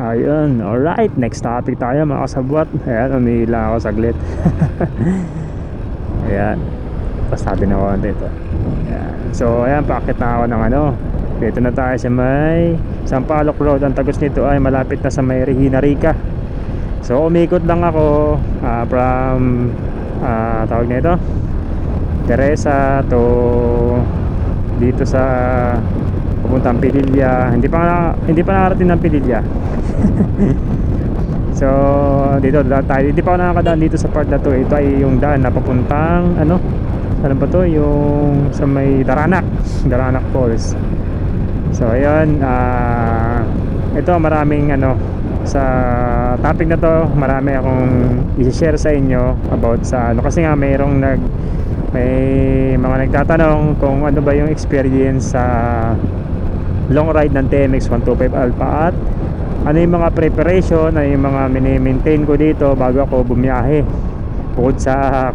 Ayun, alright. Next topic tayo mga kasabwat. Ayan, umihila ako saglit. ayan. Tapos sabi na konti ito. Ayan. So, ayan, paakit na ako ng ano. Dito na tayo sa may Sampaloc Road. Ang tagos nito ay malapit na sa may Regina Rica. So, umikot lang ako ah, from, ah, tawag nito, Teresa to dito sa papuntang Pililya. Hindi pa na, hindi pa nakarating ng Pililya. so, dito da- tayo. Hindi pa ako nakakadaan dito sa part na to. Ito ay yung daan na papuntang ano? Ano ba to? Yung sa may Daranak. Daranak Falls. So, ayun. ah ito maraming ano sa topic na to marami akong i-share sa inyo about sa ano kasi nga mayroong nag may mga nagtatanong kung ano ba yung experience sa long ride ng TMX 125 Alpha. At ano yung mga preparation, ano yung mga mini-maintain ko dito bago ako bumiyahe? Bukod sa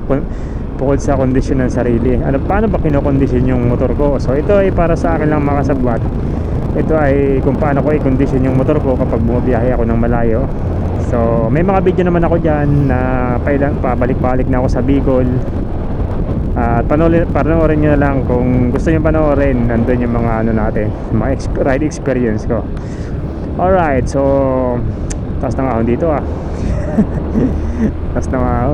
bukod sa kondisyon ng sarili. Ano, paano ba kinokondisyon yung motor ko? So ito ay para sa akin lang mga kasabwat ito ay kung paano ko i-condition yung motor ko kapag bumabiyahe ako ng malayo. So may mga video naman ako dyan na pabalik-balik na ako sa Bicol at panoorin, panoorin nyo na lang kung gusto nyo panoorin nandun yung mga ano natin mga exp- ride experience ko. Alright so taas na nga ako dito ah. Taas na nga ako.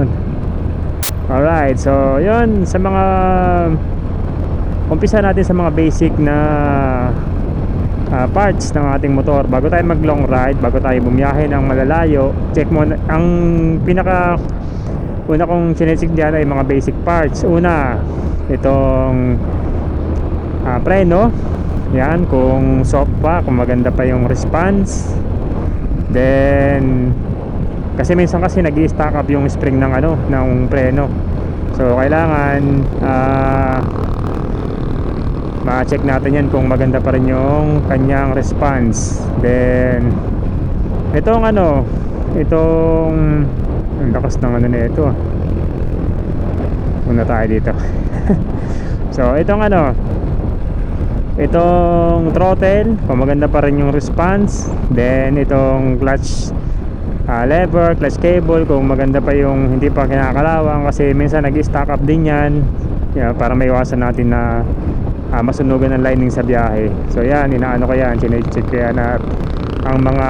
Alright so yun sa mga umpisa natin sa mga basic na ah, parts ng ating motor. Bago tayo mag long ride bago tayo bumiyahe ng malalayo check mo ang pinaka una kong chinesig dyan ay mga basic parts. Una itong ah, preno. Yan kung soft pa kung maganda pa yung response. Then kasi minsan kasi nag stack up yung spring ng ano ng preno. So kailangan ah ma-check natin yan kung maganda pa rin yung kanyang response. Then itong ano itong ang lakas ng ano na ito muna tayo dito. So itong ano itong throttle kung maganda pa rin yung response. Then itong clutch ah, lever, clutch cable kung maganda pa yung hindi pa kinakalawang kasi minsan nag-stack up din yan. Yeah, para maiwasan natin na ah, masunugan ng lining sa biyahe. So yan, inaano ko yan chinecheck ko yan at ang mga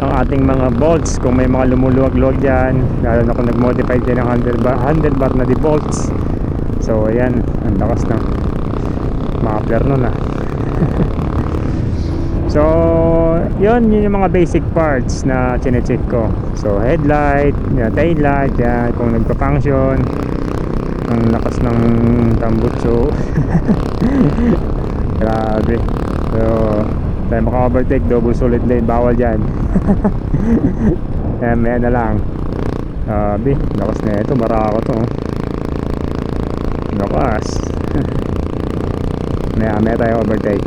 ang ating mga bolts. Kung may mga lumuluwag-luwag dyan lalo na kung nag-modify dyan ng handlebar, handlebar na di bolts. So ayan, ang lakas ng muffler nun ah. So yun, yun yung mga basic parts na chinecheck ko. So headlight, tail light yan, kung nagpa-function ang lakas ng tambutso. Grabe. So tayo maka-overtake double solid lane bawal dyan yan maya na lang. Grabe lakas na ito bara ako to oh. lakas. Maya maya tayo overtake.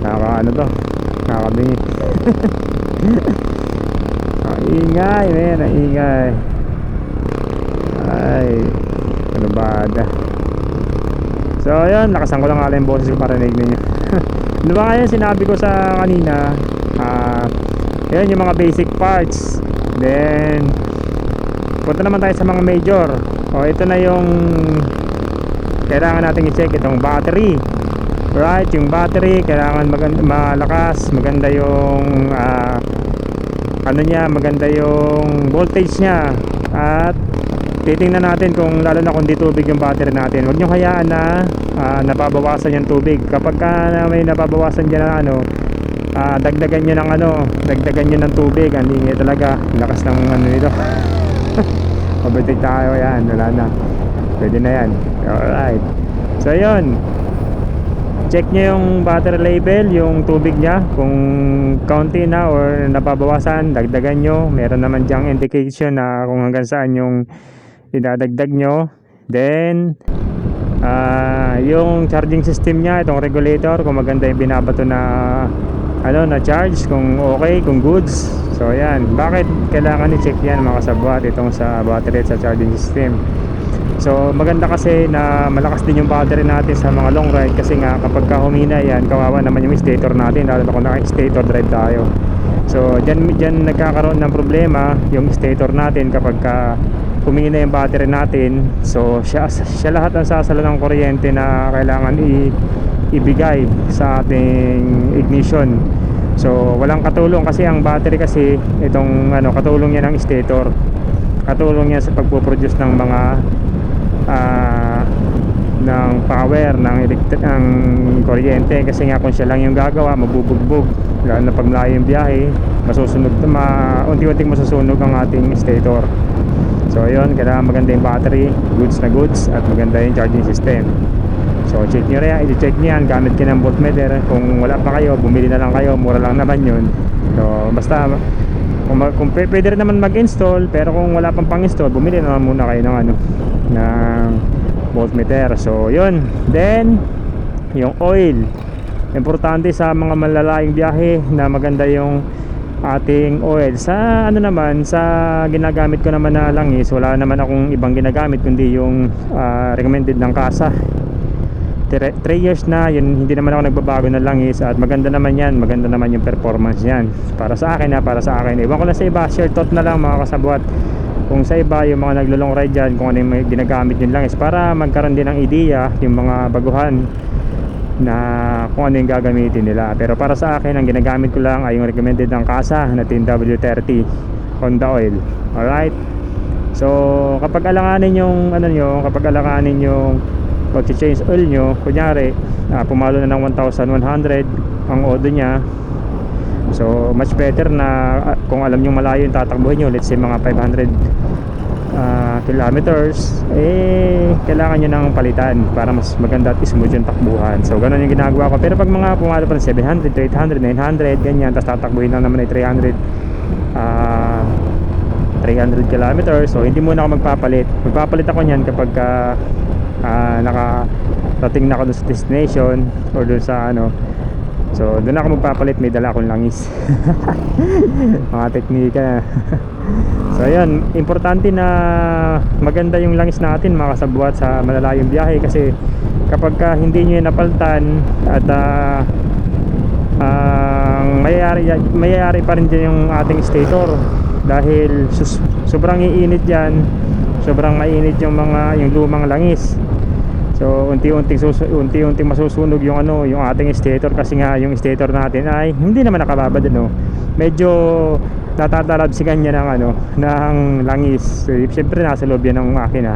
Nakaka ano to nakakabingi. Ang ingay men ang ingay ay ano bada so ayun lakasan ko lang lang yung boses ko para narinig ninyo ano ba yun? Sinabi ko sa kanina ah yun yung mga basic parts. Then punta naman tayo sa mga major. O ito na yung kailangan natin i-check itong battery. Right yung battery kailangan maganda, malakas maganda yung ah, ano niya maganda yung voltage niya. At titingnan natin kung lalo na kung di tubig yung battery natin. Huwag nyo hayaan na ah, nababawasan yung tubig. Kapag ka na may nababawasan dyan na ano ah, dagdagan nyo ng ano dagdagan nyo ng tubig. Ang ingay talaga. Lakas ng ano nito. Overtake tayo yan. Wala na. Pwede na yan. Alright. So yun. Check nyo yung battery label yung tubig nya kung kaunti na or nababawasan dagdagan nyo meron naman dyang indication na kung hanggang saan yung idadagdag nyo. Then ah yung charging system nya itong regulator kung maganda yung binabato na ano na charge kung okay kung goods. So ayan bakit kailangan i-check yan mga kasabwat itong sa battery at sa charging system? So maganda kasi na malakas din yung battery natin sa mga long ride kasi nga kapag ka humina yan, kawawa naman yung stator natin lalo na kung naka-stator drive tayo. So dyan, dyan nagkakaroon ng problema yung stator natin kapag ka humina yung battery natin. So siya, siya lahat ang sasala ng kuryente na kailangan i, ibigay sa ating ignition. So walang katulong kasi ang battery kasi itong ano katulong niya ng stator. Katulong niya sa pagpo-produce ng mga ah, ng power ng electric ng kuryente kasi nga kung siya lang yung gagawa mabubugbog lalo na pag malayo yung biyahe masusunog ma, unti-unting masusunog ang ating stator so yun kailangan maganda yung battery goods na goods at maganda yung charging system. So check nyo rin i-check nyo yan gamit kayo ng voltmeter kung wala pa kayo bumili na lang kayo mura lang naman yun. So basta kung, kung pwede rin naman mag-install pero kung wala pang pang-install bumili na naman muna kayo ng ano ng voltmeter so yun. Then yung oil. Importante sa mga malalayong biyahe na maganda yung ating oil. Sa ano naman sa ginagamit ko naman na langis wala naman akong ibang ginagamit kundi yung ah, recommended ng kasa. 3 years na yun hindi naman ako nagbabago ng langis at maganda naman yan maganda naman yung performance yan para sa akin ha para sa akin. Iwan ko lang sa iba share thought na lang mga kasabwat kung sa iba yung mga naglulong ride dyan kung ano yung ginagamit yung langis. Para magkaroon din ng ideya yung mga baguhan na kung ano yung gagamitin nila. Pero para sa akin ang ginagamit ko lang ay yung recommended ng kasa na TIN-W30 Honda oil. Alright? So kapag alanganin yung ano nyo kapag alanganin yung pag-change oil nyo kunyari ah, pumalo na ng 1,100 ang odo niya so much better na ah, kung alam nyo malayo yung tatakbuhin nyo let's say mga 500 ah, kilometers eh kailangan nyo ng palitan para mas maganda at smooth yung takbuhan. So ganun yung ginagawa ko. Pero pag mga pumalo pa ng 700 to 800 900 ganyan tapos tatakbuhin lang naman ay 300 ah 300 kilometers. So hindi muna ako magpapalit. Magpapalit ako niyan kapag ah, ah, nakarating na ako dun sa destination or dun sa ano. So doon ako magpapalit. May dala akong langis. Mga teknika so ayun importante na maganda yung langis natin mga sa malalayong biyahe. Kasi kapag ka hindi nyo napaltan at ah, ang mayayari, mayayari pa rin dyan yung ating stator. Dahil sus, sobrang iinit yan sobrang mainit yung mga yung lumang langis. So unti-unting susu, unti-unting masusunog yung ano yung ating stator. Kasi nga yung stator natin ay hindi naman nakababad ano medyo natatalab si kanya ng ano ng langis so, syempre nasa loob yan ng makina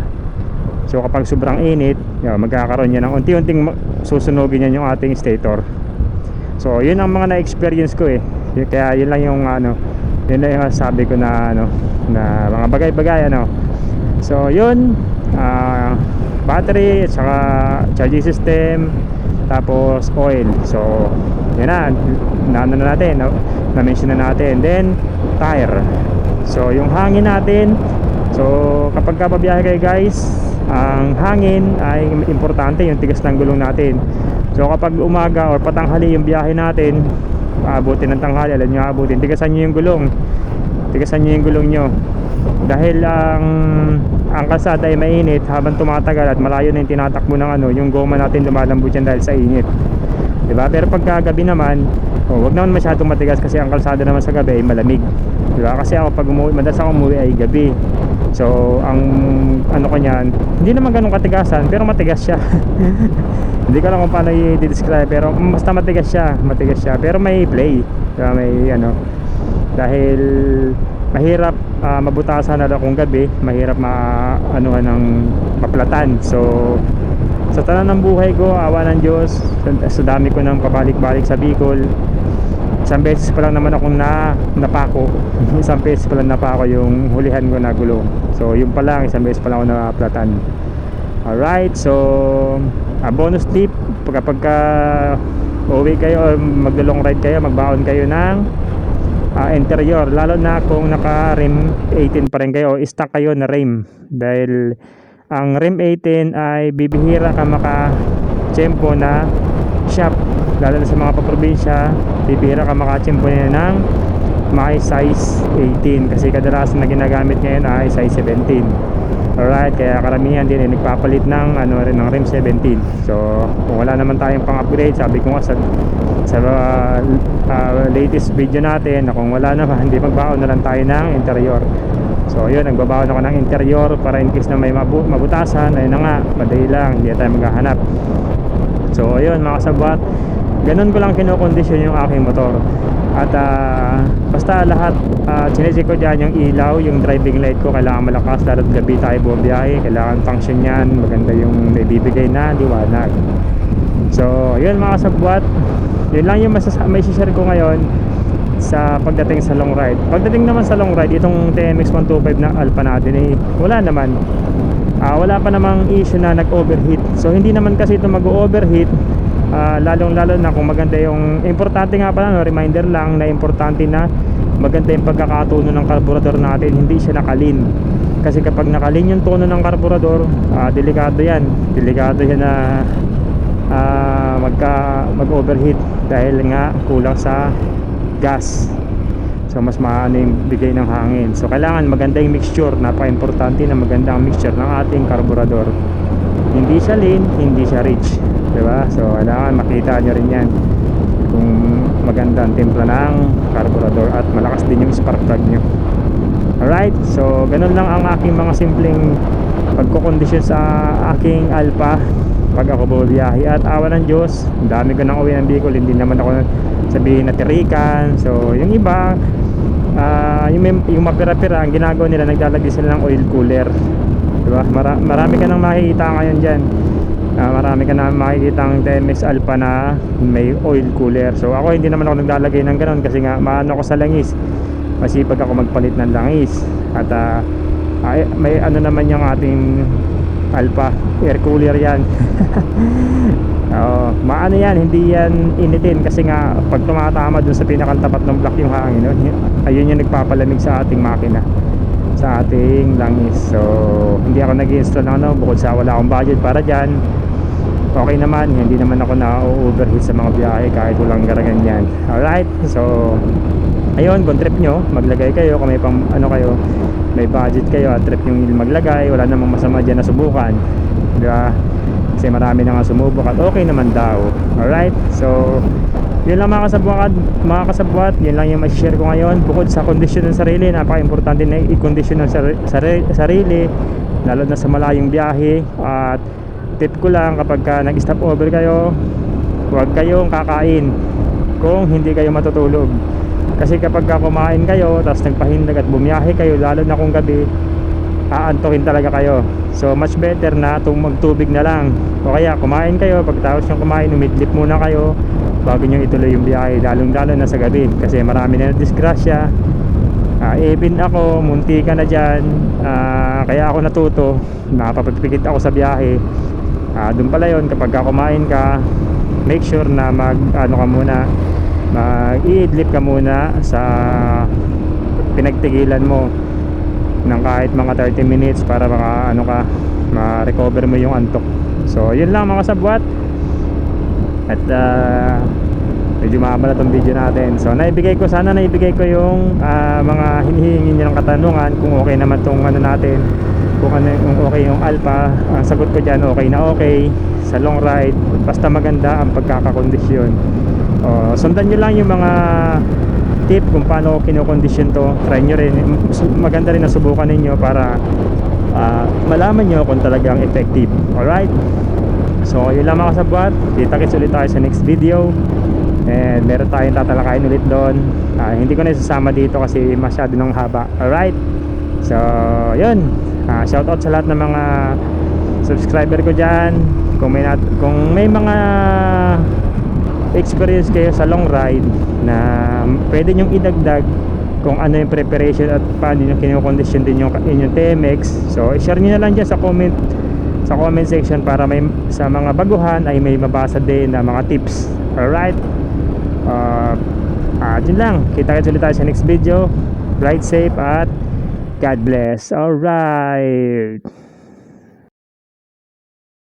so kapag sobrang init yun, magkakaroon yan ng unti-unting susunugin yan yung ating stator So, yun ang mga na-experience ko eh. Kaya yun lang yung ano, yun lang yung sabi ko na ano, na mga bagay-bagay ano. So, yun ah, battery at saka charging system tapos oil. So, yun na, na na natin, na, na-mention na natin. Then, tire. So, yung hangin natin, so kapag ka babiyahe kayo guys, ang hangin ay importante yung tigas ng gulong natin. So kapag umaga or patanghali yung biyahe natin, aabutin ng tanghali, alam nyo aabutin, tigasan nyo yung gulong. Tigasan nyo yung gulong nyo. Dahil ang ang kalsada ay mainit habang tumatagal at malayo na yung tinatakbo ng ano, yung goma natin lumalambot yan dahil sa init. 'Di ba? Pero pagka gabi naman, oh, wag naman masyadong matigas kasi ang kalsada naman sa gabi ay malamig. 'Di ba? Kasi ako pag umuwi, madalas ako umuwi ay gabi. So, ang ano ko niyan, hindi naman ganun katigasan, pero matigas siya. hindi ko lang kung paano i-describe, pero basta matigas siya, matigas siya. Pero may play, diba? may ano, dahil mahirap ah, mabutasan na kung gabi, mahirap ma ano ng maplatan. So, sa tanan ng buhay ko, awa ng Diyos, sa, sa dami ko ng pabalik-balik sa Bicol, isang beses pa lang naman akong na, napako. isang beses pa lang napako yung hulihan ko na gulong. So, yun pa lang, isang beses pa lang ako naplatan. Alright, so, a bonus tip, kapag ka uwi kayo, or maglo-long ride kayo, magbaon kayo ng ah, interior lalo na kung naka rim 18 pa rin kayo stock kayo na rim dahil ang rim 18 ay bibihira ka maka tiyempo na shop lalo na sa mga paprobinsya bibihira ka maka tiyempo na ng may size 18 kasi kadalasan na ginagamit ngayon ay size 17 Alright, kaya karamihan din eh, nagpapalit ng ano rin ng rim 17. So, kung wala naman tayong pang-upgrade, sabi ko nga sa sa uh, uh, latest video natin na kung wala naman, hindi magbaon na lang tayo ng interior. So, yun, nagbabaon ako ng interior para in case na may mabu- mabutasan, ayun na nga, madali lang, hindi tayo maghahanap. So, ayun mga kasabwat, ganun ko lang kinokondisyon yung aking motor. At ah, basta lahat, uh, chinecheck ko dyan yung ilaw, yung driving light ko, kailangan malakas, lalo't gabi tayo bumabiyahe, kailangan function yan, maganda yung naibibigay na liwanag. So, yun mga kasabwat, yun lang yung masasa- may share ko ngayon sa pagdating sa long ride. Pagdating naman sa long ride, itong TMX 125 na Alpha natin eh, wala naman. Ah, wala pa namang issue na nag-overheat. So hindi naman kasi ito mag-overheat Ah, lalong lalo na kung maganda yung importante nga pala no, reminder lang na importante na maganda yung pagkakatuno ng karburador natin hindi siya nakalin. Kasi kapag nakalin yung tono ng karburador ah, delikado yan. Delikado yan na ah, magka mag overheat dahil nga kulang sa gas. So mas maano yung bigay ng hangin. So kailangan maganda yung mixture. Napaka-importante na maganda ang mixture ng ating karburador hindi siya lean hindi siya rich. Diba? So kailangan makita nyo rin yan. Kung maganda ang timpla ng carburetor at malakas din yung spark plug nyo. Alright so ganun lang ang aking mga simpleng pagkukondisyon sa aking Alpha pag ako bumiyahe at awa ng Diyos dami ko nang uwi ng Bicol hindi naman ako sabihin na tirikan. So yung iba ah, yung, yung mapira-pira ang ginagawa nila naglalagay sila ng oil cooler diba? Mara- marami ka nang makikita ngayon dyan. Ah, marami ka na makikita ang TMX Alpha na may oil cooler. So ako hindi naman ako naglalagay ng ganun kasi nga maano ako sa langis. Masipag ako magpalit ng langis. At ah, ay, may ano naman yung ating Alpha air cooler yan. Oo, maano yan, hindi yan initin kasi nga pag tumatama dun sa pinakatapat ng block yung hangin, ayun yung nagpapalamig sa ating makina sa ating langis. So, hindi ako nag-install ng ano, bukod sa wala akong budget para dyan. Okay naman, hindi naman ako na-overheat sa mga biyahe kahit walang garagan yan. Alright, so, ayun, kung trip nyo, maglagay kayo kung may pang, ano kayo, may budget kayo at trip yung maglagay, wala namang masama dyan na subukan. Di ba? Kasi marami na nga sumubok at okay naman daw. Alright, so, yun lang mga kasabwat, mga kasabwat, yun lang yung share ko ngayon. Bukod sa kondisyon ng sarili, napaka-importante na i-kondisyon ng sari- sari- sarili, lalo na sa malayong biyahe. At tip ko lang kapag ka nag-stop over kayo, huwag kayong kakain kung hindi kayo matutulog. Kasi kapag ka kumain kayo, tapos nagpahindag at bumiyahe kayo, lalo na kung gabi, aantokin talaga kayo. So much better na tung magtubig na lang. O kaya kumain kayo, pagkatapos yung kumain, umidlip muna kayo bago nyo ituloy yung biyahe, lalong lalo na sa gabi. Kasi marami na disgrasya. Ah, even ako, munti ka na dyan. Ah, kaya ako natuto, napapagpikit ako sa biyahe. Ah, doon pala yon kapag ka kumain ka, make sure na mag, ano ka muna, mag-iidlip ka muna sa pinagtigilan mo ng kahit mga 30 minutes para maka ano ka ma-recover mo yung antok so yun lang mga sabwat at ah, medyo mahaba na tong video natin. So naibigay ko sana naibigay ko yung ah, mga hinihingi nyo ng katanungan kung okay naman tong ano natin kung ano kung okay yung alpha. Ang sagot ko dyan okay na okay sa long ride basta maganda ang pagkakakondisyon. O, sundan nyo lang yung mga tip kung paano kinokondisyon to. Try nyo rin maganda rin na subukan ninyo para ah, malaman nyo kung talagang effective. Alright so yun lang mga sabwat kita kits ulit tayo sa next video. And meron tayong tatalakayin ulit doon. Ah, hindi ko na isasama dito kasi masyado nang haba. Alright? So yun. Ah, shout out sa lahat ng mga subscriber ko dyan. Kung may, nat- kung may mga experience kayo sa long ride na pwede nyong idagdag kung ano yung preparation at paano yung kinokondisyon din yung inyong TMX so i-share nyo na lang dyan sa comment sa comment section para may sa mga baguhan ay may mabasa din na mga tips. Alright? Uh, uh, yun lang. Kita kits ulit tayo sa next video. Ride safe at God bless. Alright